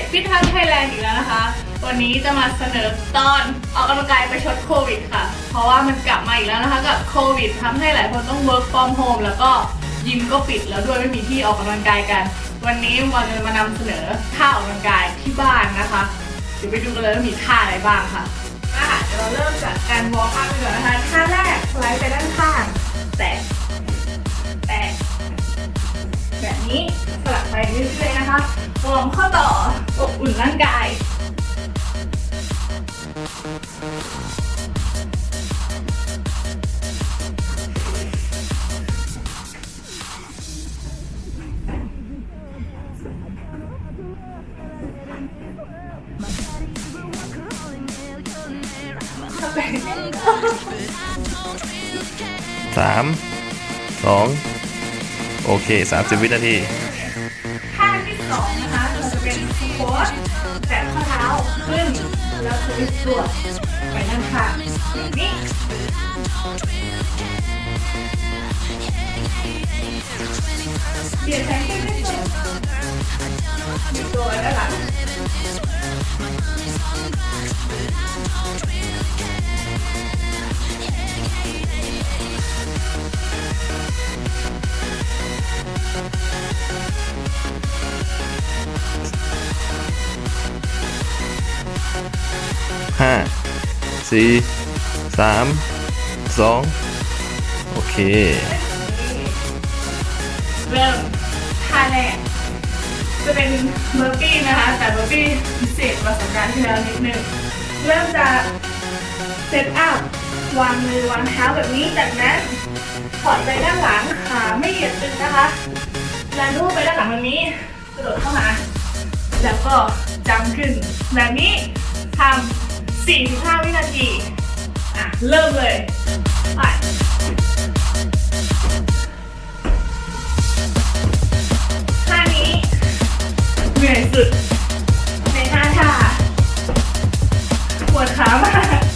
จฟิตทันไทยแลนด์อีกแล้วนะคะ วันนี้จะมาเสนอตอนออกกำลังกายประชดโควิดค่ะ เพราะว่ามันกลับมาอีกแล้วนะคะกับโควิดทำให้หลายคนต้อง work from home แล้วก็ยิมก็ปิดแล้วด้วยไม่มีที่ออกกำลังกายกัน วันนี้วันจะมานำเสนอท่าออกกำลังกายที่บ้านนะคะเดี๋ยวไปดูกันเลยว่ามีท่าอะไรบ้างค่ะอะเดี๋ยวเราเริ่มจากการวอร์มอัพกันก่อนนะคะท่าแรกสไลด์ไปด้านข้างแตะแตะ แบบนี้สลับไปเรื่อยๆนะคะวอร์มข้อต่ออบอุ่นร่างกายสามสอง โอเคสามสิบวินาทีท่าที่สองนะคะเราจะเป็นสควอตแตะข้อเท้าขึ้นแล้วทวิต์ตัวไปด้านข้างแบบนี้เปลี่ยนแสงขึ้นนิดนึงอยู่ตัวไว้ด้านหลัง สี่สามสองโอเค เริ่มท่าแรกจะเป็นเบอร์ปี้นะคะ แต่เบอร์ปี้พิเศษกว่าสัปดาห์ที่แล้วนิดนึง เริ่มจากเซตอัพวางมือวางเท้าแบบนี้ จากนั้นถอดไปด้านหลังขาไม่เหยียดตึงนะคะดันรูปไปด้านหลังแบบนี้กระโดดเข้ามา แล้วก็จำขึ้นแบบนี้ทำ 45 วินาที อะ เริ่มเลย ไปท่านี้ เหนื่อยสุด ในท่าท่าปวดขามาก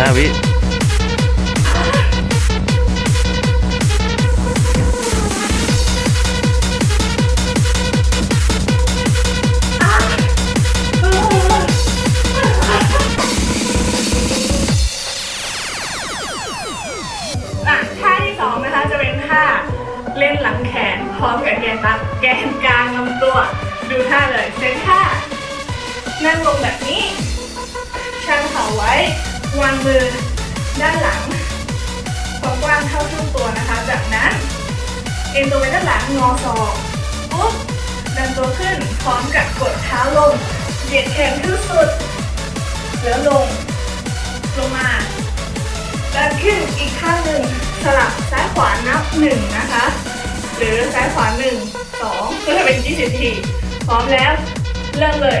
ห้าวิอะท่าที่สองนะคะจะเป็นท่าเล่นหลังแขนพร้อมกับแกนตักแกนกลางลำตัว ดูท่าเลยเซตท่านั่งลงแบบนี้ ชันเข่าไว้ วางมือด้านหลังความกว้างเท่าช่วงตัวนะคะ จากนั้นเอ็นตัวไปด้านหลังงอศอกปุ๊บดันตัวขึ้นพร้อมกับกดเท้าลง เหยียดแขนขึ้นสุด แล้วลง ลงมาดันขึ้นอีกข้างหนึ่งสลับซ้ายขวานับหนึ่งนะคะ หรือซ้ายขวาหนึ่งสองก็จะเป็น20ทีพร้อมแล้ว เริ่มเลย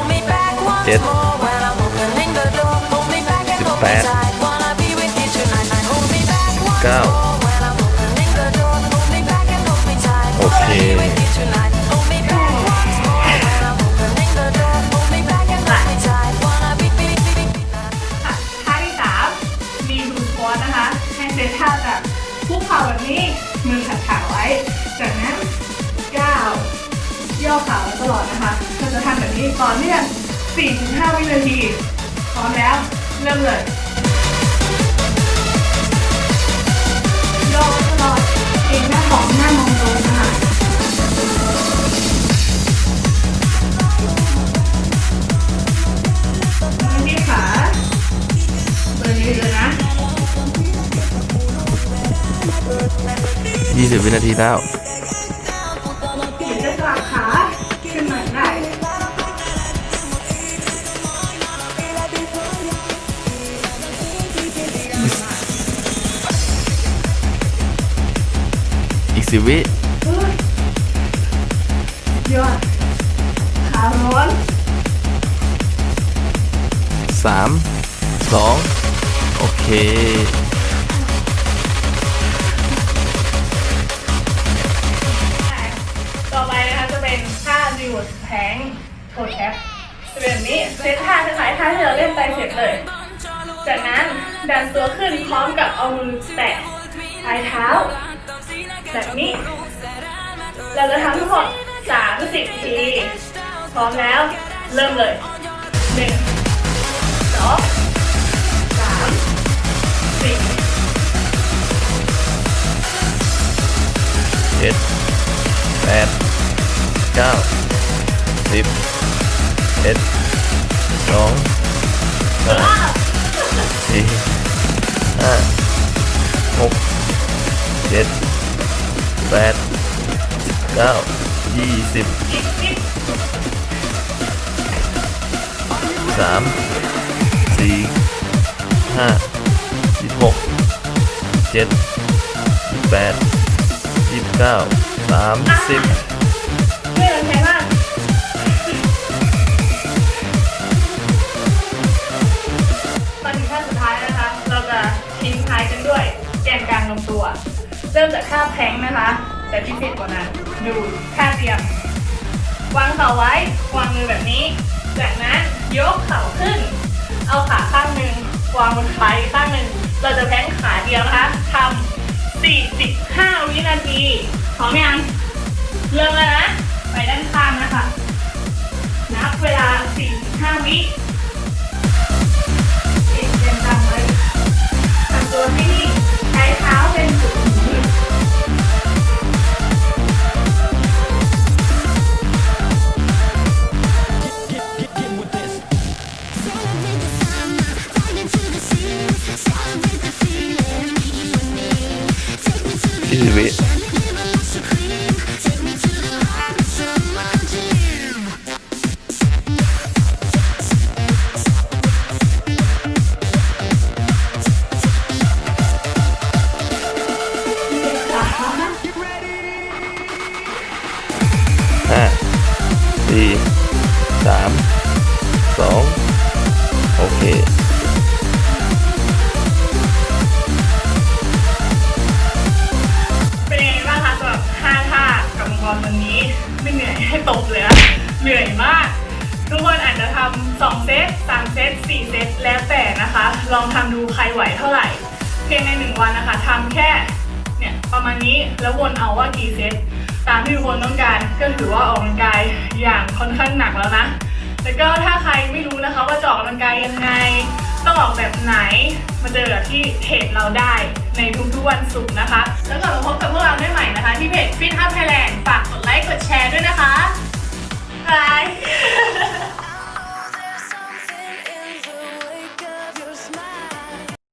จ็ดสิแปดเก้าโอเคท่าที่สามมีดูสคอตนะคะให้เซตท่าจากคุกข่าแบบนี้มือขัดขาไว้ จากนั้นก้าวยขาตลอดนะคะจะทำแบบนี้ต่อเนื่อง 4-5 วินาที พร้อมแล้ว เริ่มเลยย่อตลอดเองหน้าของหน้ามองตรงนะคะนี่ขาเบอร์นี้เลยนะ 20 วินาทีแล้ว อีก10วิยอดขาร้อน3 2โอเค ต่อไปนะคะจะเป็นท่าดิวแทงโทแท็บจะเป็นแบบนี้เซตท่าคล้ายๆท่าที่เราเล่นไปเสร็จเลย จากนั้นดันตัวขึ้นพร้อมกับเอามือแตะปลายเท้า แบบนี้ เราจะทำทั้งหมด30 ที พร้อมแล้ว เริ่มเลย 1 2 3 4 7 8 9 10 11 2 3 4 5 6 7 แปดเก้ายี่สิบสามสี่ห้าสิบหกเจ็ดสิบแปดยี่สิบเก้าสามสิบไม่เหมือนใครมากตอนถึงท่าสุดท้ายนะคะ เราจะทิ้งท้ายกันด้วยแกนกลางลำตัว เริ่มจากท่าแพลงนะคะ แต่พิเศษกว่านั้นดูท่าเตรียม วางเข่าไว้ วางมือแบบนี้ จากนั้นยกเข่าขึ้น เอาขาข้างหนึ่งวางบนขาอีกข้างหนึ่งเราจะแพลงขาเดียวนะคะทำ45 วินาทีพร้อมยังเริ่มแล้วนะไปด้านข้างนะคะ นับเวลา 45 วิเอ็นเต็มตามไว้ทำตัวให้นิ่งใช้เท้าเป็นจุดหมุนยี่ 3 2 โอเควันนี้ไม่เหนื่อยให้ตบเลยอะเหนื่อยมาก ทุกคนอาจจะทำสองเซตสามเซตสี่เซตแล้วแต่นะคะ ลองทำดูใครไหวเท่าไหร่ เพียงในหนึ่งวันนะคะทำแค่เนี่ยประมาณนี้แล้ววนเอาว่ากี่เซต ตามที่ทุกคนต้องการก็ถือว่าออกกำลังกายอย่างค่อนข้างหนักแล้วนะแล้วก็ถ้าใครไม่รู้นะคะว่าจะออกกำลังกายยังไงต้องออกแบบไหนมาเจอกับที่เพจเราได้ในทุกๆวันศุกร์นะคะ แล้วกลับมาพบกับพวกเราได้ใหม่นะคะ ที่เพจ Fit Up Thailand ฝากกดไลค์กดแชร์ด้วยนะคะบาย